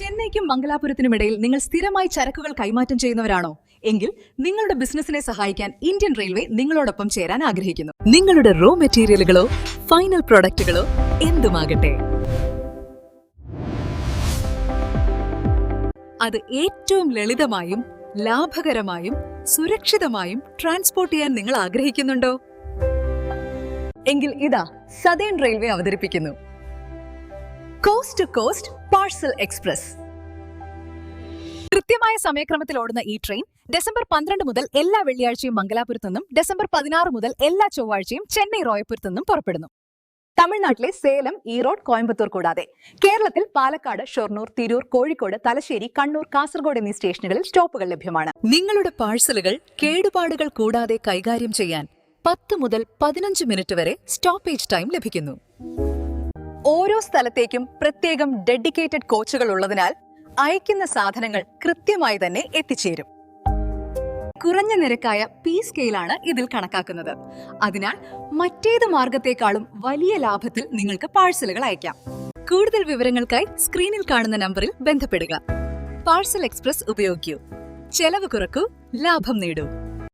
ചെന്നൈക്കും മംഗലാപുരത്തിനും ഇടയിൽ നിങ്ങൾ സ്ഥിരമായി ചരക്കുകൾ കൈമാറ്റം ചെയ്യുന്നവരാണോ? എങ്കിൽ നിങ്ങളുടെ ബിസിനസിനെ സഹായിക്കാൻ ഇന്ത്യൻ റെയിൽവേ നിങ്ങളോടൊപ്പം ചേരാൻ ആഗ്രഹിക്കുന്നു. നിങ്ങളുടെ റോ മെറ്റീരിയലുകളോ ഫൈനൽ പ്രോഡക്റ്റുകളോ എന്തുമാകട്ടെ? അത് ഏറ്റവും ലളിതമായും ലാഭകരമായും സുരക്ഷിതമായും ട്രാൻസ്പോർട്ട് ചെയ്യാൻ നിങ്ങൾ ആഗ്രഹിക്കുന്നുണ്ടോ? എങ്കിൽ ഇതാ സദേൺ റെയിൽവേ അവതരിപ്പിക്കുന്നു. Coast to coast parcel express കൃത്യമായ സമയക്രമത്തിൽ ഓടുന്ന ഈ ട്രെയിൻ ഡിസംബർ പന്ത്രണ്ട് മുതൽ എല്ലാ വെള്ളിയാഴ്ചയും മംഗലാപുരത്തു നിന്നും ഡിസംബർ പതിനാറ് മുതൽ എല്ലാ ചൊവ്വാഴ്ചയും ചെന്നൈ റോയപുരത്തു നിന്നും പുറപ്പെടുന്നു. തമിഴ്നാട്ടിലെ സേലം ഈറോഡ് കോയമ്പത്തൂർ കൂടാതെ. കേരളത്തിൽ പാലക്കാട് ഷൊർണൂർ തിരൂർ കോഴിക്കോട് തലശ്ശേരി കണ്ണൂർ കാസർഗോഡ് എന്നീ സ്റ്റേഷനുകളിൽ സ്റ്റോപ്പുകൾ ലഭ്യമാണ്. നിങ്ങളുടെ പാഴ്സലുകൾ കേടുപാടുകൾ കൂടാതെ കൈകാര്യം ചെയ്യാൻ പത്ത് മുതൽ പതിനഞ്ച് മിനിറ്റ് വരെ സ്റ്റോപ്പേജ് ടൈം ലഭിക്കുന്നു. ഓരോ സ്ഥലത്തേക്കും പ്രത്യേകം ഡെഡിക്കേറ്റഡ് കോച്ചുകൾ ഉള്ളതിനാൽ അയക്കുന്ന സാധനങ്ങൾ കൃത്യമായി തന്നെ എത്തിച്ചേരും. കുറഞ്ഞ നിരക്കായ പി സ്കെയിലാണ് ഇതിൽ കണക്കാക്കുന്നത്. അതിനാൽ മറ്റേത് മാർഗത്തെക്കാളും വലിയ ലാഭത്തിൽ നിങ്ങൾക്ക് പാഴ്സലുകൾ അയക്കാം. കൂടുതൽ വിവരങ്ങൾക്കായി സ്ക്രീനിൽ കാണുന്ന നമ്പറിൽ ബന്ധപ്പെടുക. പാഴ്സൽ എക്സ്പ്രസ് ഉപയോഗിക്കൂ. ചെലവ് കുറക്കൂ ലാഭം നേടൂ.